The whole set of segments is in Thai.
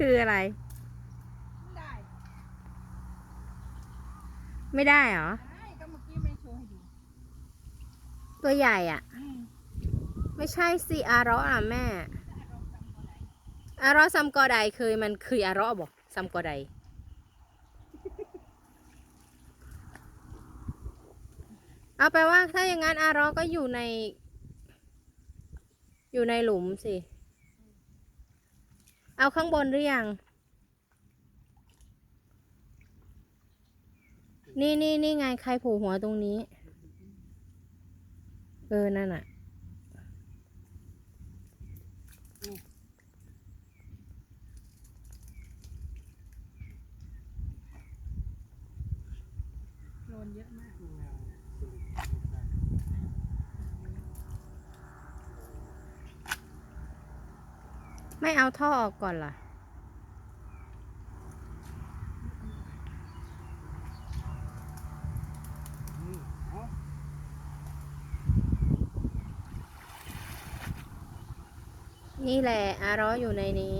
คืออะไร ไม่ได้ไม่ได้เหรอ ได้ก็เมื่อกี้ไม่โชว์ให้ดูตัวใหญ่อะ อืมไม่ใช่สิอาระอะแม่ถ้าเราจำก็ได้อาระซัมกอไดเคยมันคืออาระบอกซัมกอไดเอาไปลว่าถ้าอย่างนั้นอาระก็อยู่ใน อยู่ในหลุมสิ เอาข้างบนหรือยัง นี่นี่นี่ไงใครผูกหัวตรงนี้ เออ นั่นน่ะโคลนเยอะมาก ไม่เอาท่อออกก่อนล่ะ นี่แหละอาร้ออยู่ในนี้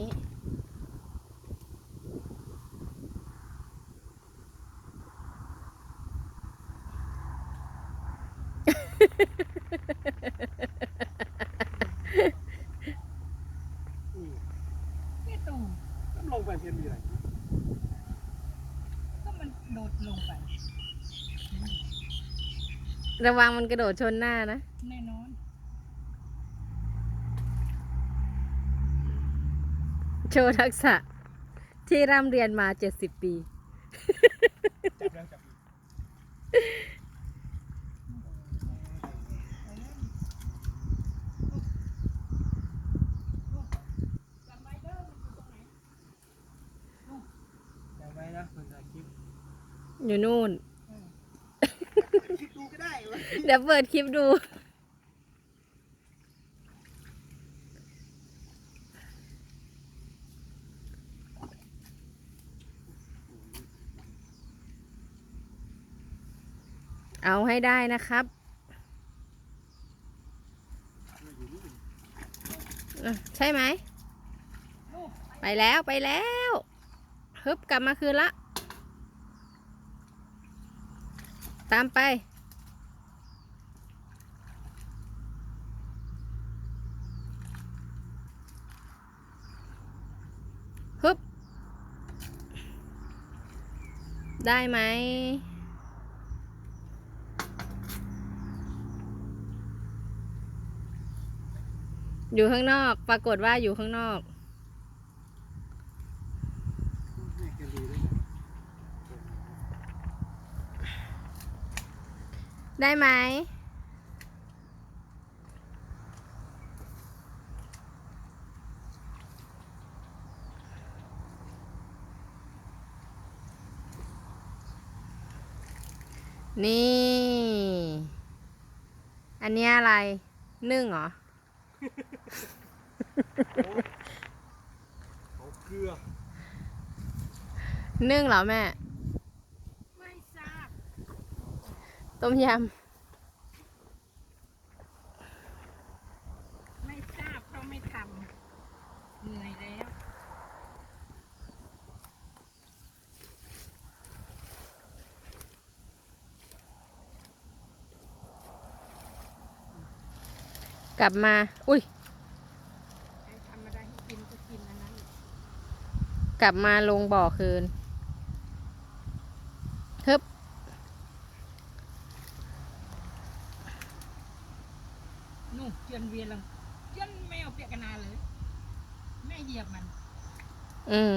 ตรง น้ำลงไปเพียนมีอะไร ก็มันโดดลงไป ระวังมันกระโดดชนหน้านะ แน่นอน โชว์ทักษะ ที่ร่ำเรียนมา70ปี จับแล้วจับอีก จำไว้เด้อมันอยู่ตรงไหน จับไว้นะคนถ่ายคลิป อยู่นู่นคลิปดูก็ได้วะเดี๋ยวเปิดคลิปดู เอาให้ได้นะครับเออใช่ไหมลูกไปแล้วไปแล้ว ฮึบกลับมาคืนละ ตามไป ฮึบ ได้ไหมอยู่ข้างนอก ปรากฏว่าอยู่ข้างนอก แม่แกดีด้วยนะ ได้ไหม นี่ อันนี้อะไร นึ่งเหรอ เอาเกลือ นึ่งเหรอแม่ ไม่ทราบ ต้มยไม่ทราบเพราะไม่ทำ เหนื่อยแล้วำกลับมา อุ้ยใครทำอะไรให้กินก็กินอันนั้นกลับมาลงบ่อคืน นู่นเจียนเวียนลังเจียนไม่เอาเปียกกันนาเลย แม่เหยียบมัน อืม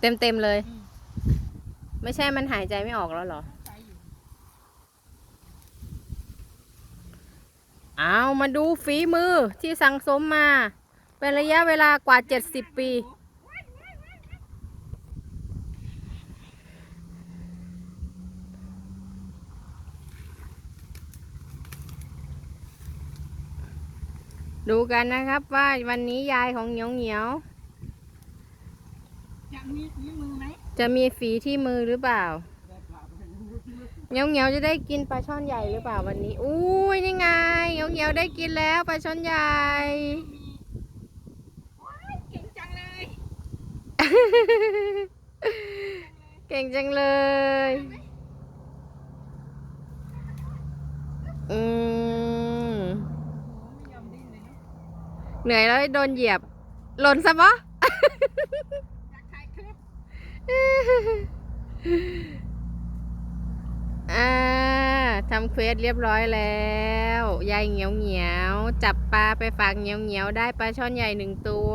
เต็มเต็มๆเลย อืมไม่ใช่มันหายใจไม่ออกแล้วเหรอ ใจอยู่เอามาดูฝีมือที่สั่งสมมา เป็นระยะเวลากว่า 70 ปี ดูกันนะครับว่าวันนี้ยายของเหนียวเหนียวจะมีมีมือไหมๆจะมีฝีที่มือหรือเปล่าได้ปลาไปเหนียวเหนียวๆจะได้กินปลาช่อนใหญ่หรือเปล่าวันนี้อุ้ยนี่ไงเหนียวเหนียวๆได้กินแล้วปลาช่อนใหญ่ว้ายเก่งจังเลยเอาเก่งจังเลย อืม โอ้ไม่ยอมดิ้นเลยเนาะ เหนื่อยแล้วโดนเหยียบ หล่นซะบะอยากถ่ายคลิปอ่าทำเควสเรียบร้อยแล้ว ยายเหงียวเหงียว จับปลาไปฝากเหงียวเหงียวได้ปลาช่อนใหญ่หนึ่งตัว